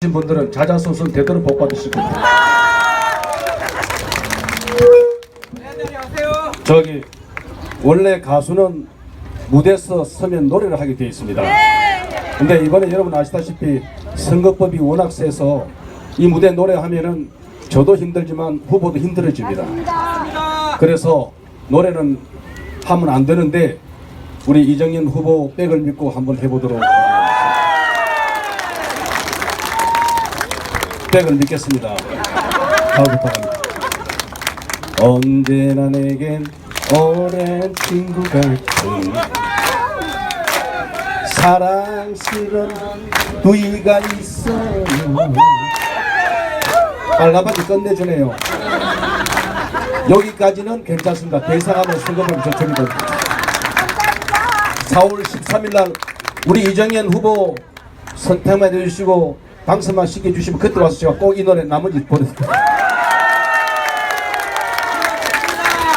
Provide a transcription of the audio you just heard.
신 분들은 자자손손 되도록 복 받으실 겁니다. 저기 원래 가수는 무대에서 서면 노래를 하게 되어 있습니다. 근데 이번에 여러분 아시다시피 선거법이 워낙 세서 이 무대 노래하면은 저도 힘들지만 후보도 힘들어집니다. 그래서 노래는 하면 안 되는데 우리 이정현 후보 백을 믿고 한번 해보도록 하겠습니다. 백을 믿겠습니다. 다음 부탁합니다. 언제나 내겐 오랜 친구 같은 사랑스런 부위가 있어요. 빨라바지 끝내주네요. 여기까지는 괜찮습니다. 대사하면 저촉이 됩니다. 4월 13일 날 우리 이정현 후보 선택만 해주시고 당선만 시켜주시면 그때 와서 제가 꼭 이 노래 나머지 보내드릴게요.